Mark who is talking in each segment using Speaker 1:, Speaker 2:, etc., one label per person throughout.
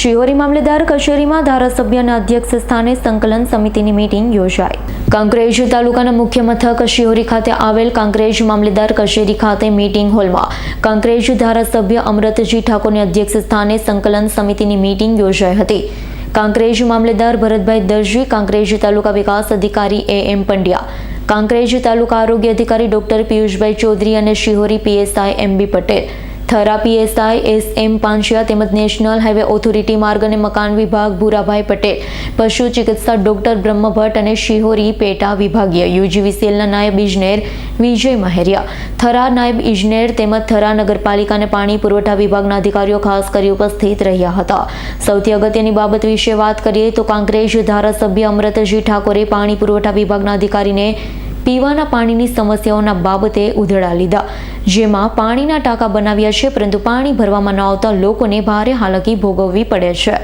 Speaker 1: શિહોરી મામલેદાર કચેરીમાં ધારાસભ્યના અધ્યક્ષ સ્થાને સંકલન સમિતિની મીટિંગ યોજાઈ. કાંકરેજ તાલુકાના મુખ્ય મથક શિહોરી ખાતે આવેલ કાંકરેજ મામલેદાર કચેરી ખાતે મીટિંગ હોલમાં કાંકરેજ ધારાસભ્ય અમરતજી ઠાકોરની અધ્યક્ષ સ્થાને સંકલન સમિતિની મીટિંગ યોજાઈ હતી. કાંકરેજ મામલેદાર ભરતભાઈ દરજી, કાંકરેજ તાલુકા વિકાસ અધિકારી એ એમ પંડ્યા, કાંકરેજ તાલુકા આરોગ્ય અધિકારી ડોક્ટર પિયુષભાઈ ચૌધરી અને Shihori PSI M B Patel Thara PSI S M Panchiya તેમજ નેશનલ હાઈવે ઓથોરિટી માર્ગ અને મકાન વિભાગ ભૂરાભાઈ પટેલ, પશુ ચિકિત્સા ડોક્ટર બ્રહ્મભટ્ટ અને શિહોરી પેટા વિભાગીય યુજીવીસીએલના નાયબ ઇજનેર વિજય મહેરિયા, થરા નાયબ ઇજનેર તેમજ થરા નગરપાલિકા અને પાણી પુરવઠા વિભાગના અધિકારીઓ ખાસ કરી ઉપસ્થિત રહ્યા હતા. સૌથી અગત્યની બાબત વિશે વાત કરીએ તો કાંકરેજ ધારાસભ્ય અમૃતજી ઠાકોરે પાણી પુરવઠા વિભાગના અધિકારીને પીવાના પાણીની સમસ્યાઓના બાબતે ઉધડા લીધા. જેમાં પાણીના ટાંકા બનાવ્યા છે, પરંતુ પાણી ભરવામાં ન આવતા લોકોને ભારે હાલાકી ભોગવવી પડે છે.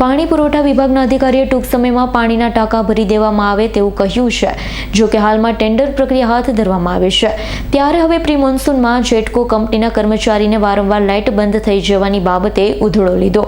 Speaker 1: પાણી પુરવઠા વિભાગના અધિકારીએ ટૂંક સમયમાં પાણીના ટાંકા ભરી દેવામાં આવે તેવું કહ્યું છે, જો કે હાલમાં ટેન્ડર પ્રક્રિયા હાથ ધરવામાં આવી છે. ત્યારે હવે પ્રી મોન્સૂનમાં જેટકો કંપનીના કર્મચારીને વારંવાર લાઇટ બંધ થઈ જવાની બાબતે ઉધડો લીધો.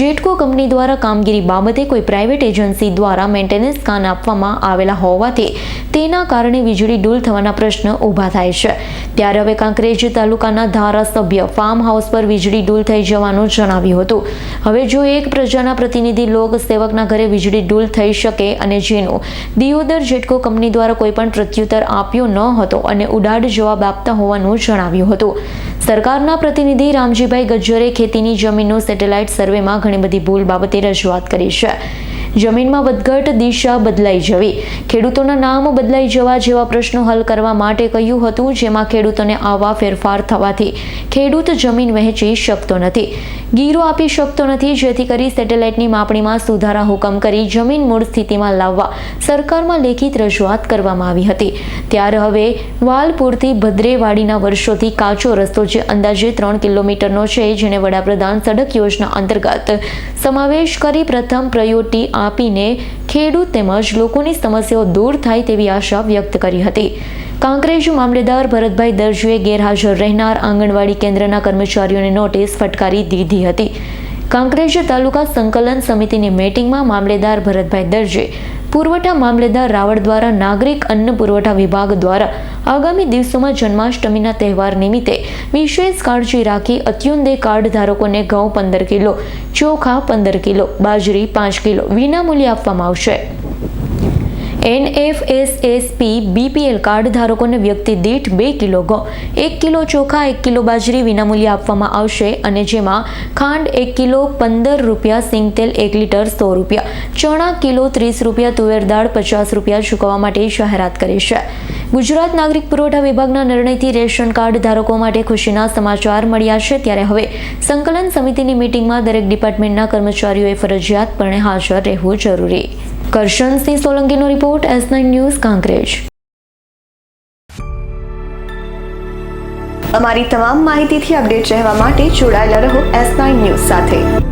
Speaker 1: જેટકો કંપની દ્વારા કામગીરી બાબતે કોઈ પ્રાઇવેટ એજન્સી દ્વારા મેન્ટેનન્સ કાન આપવામાં આવેલા હોવાથી તેના કારણે વીજળી ડૂલ થવાના પ્રશ્ન ઊભા થાય છે. ત્યારે હવે કાંકરેજ તાલુકાના ધારાસભ્ય ફાર્મ હાઉસ પર વીજળી ડૂલ થઈ જવાનું જણાવ્યું હતું. હવે જો એક પ્રજાના પ્રતિનિધિ લોક સેવકના ઘરે વીજળી ડૂલ થઈ શકે અને જેનું દિયોદર જેટકો કંપની દ્વારા કોઈ પણ પ્રત્યુત્તર આપ્યો ન હતો અને ઉડાડ જવાબ આપતા હોવાનું જણાવ્યું હતું. સરકારના પ્રતિનિધિ રામજીભાઈ ગજ્જરે ખેતીની જમીનનો સેટેલાઇટ સર્વેમાં ઘણી બધી ભૂલ બાબતે રજૂઆત કરી છે. જમીનમાં વધઘટ દિશા બદલાઈ જવી. ખેડૂતોના નામ બદલાઈ જવા જેવા પ્રશ્નો હલ કરવા માટે કહ્યું હતું, જેમાં ખેડૂતોને આવા ફેરફાર થવાથી ખેડૂત જમીન વહેંચી શકતો નથી. ગીરો આપી શકતો નથી, જેથી કરી સેટેલાઇટની માપણીમાં સુધારા હુકમ કરી જમીન મૂળ સ્થિતિમાં લાવવા સરકારમાં લેખિત રજૂઆત કરવામાં આવી હતી. ત્યારે હવે વાલપુરથી ભદ્રેવાડીના વર્ષોથી કાચો રસ્તો જે અંદાજે ત્રણ કિલોમીટરનો છે, જેને વડાપ્રધાન સડક યોજના અંતર્ગત સમાવેશ કરી પ્રથમ પ્રયોટી આપીને ખેડૂત તેમજ લોકોની સમસ્યાઓ દૂર થાય તેવી આશા વ્યક્ત કરી હતી. કાંકરેજ મામલેદાર ભરતભાઈ દરજીએ ગેરહાજર રહેનાર આંગણવાડી કેન્દ્રના કર્મચારીઓને નોટિસ ફટકારી દીધી હતી. કાંકરેજ તાલુકા સંકલન સમિતિની મીટિંગમાં મામલેદાર ભરતભાઈ દરજે પુરવઠા મામલેદાર રાવળ દ્વારા નાગરિક અન્ન પુરવઠા વિભાગ દ્વારા આગામી દિવસોમાં જન્માષ્ટમીના તહેવાર નિમિત્તે વિશેષ કાળજી રાખી અત્યુંદે કાર્ડ ધારકોને ઘઉં પંદર કિલો, ચોખા પંદર કિલો, બાજરી પાંચ કિલો વિનામૂલ્યે આપવામાં આવશે. એનએફએસએસપી બીપીએલ કાર્ડ ધારકોને વ્યક્તિ દીઠ બે કિલો ઘઉં એક કિલો ચોખા, એક કિલો બાજરી વિનામૂલ્યે આપવામાં આવશે અને જેમાં ખાંડ એક કિલો, પંદર રૂપિયા, સિંગતેલ એક લીટર, સો રૂપિયા, ચણા કિલો ત્રીસ રૂપિયા, તુવેર દાળ પચાસ રૂપિયા ચૂકવવા માટે જાહેરાત કરી છે. ગુજરાત નાગરિક પુરવઠા વિભાગના નિર્ણયથી રેશન કાર્ડ ધારકો માટે ખુશીના સમાચાર મળ્યા છે. ત્યારે હવે સંકલન સમિતિની મિટિંગમાં દરેક ડિપાર્ટમેન્ટના કર્મચારીઓએ ફરજિયાતપણે હાજર રહેવું જરૂરી. Karshansinh સોલંકીનો report S nine news Kankrej.
Speaker 2: અમારી તમામ માહિતીથી અપડેટ રહેવા માટે જોડાયેલા રહો એસ નાઇન ન્યૂઝ સાથે.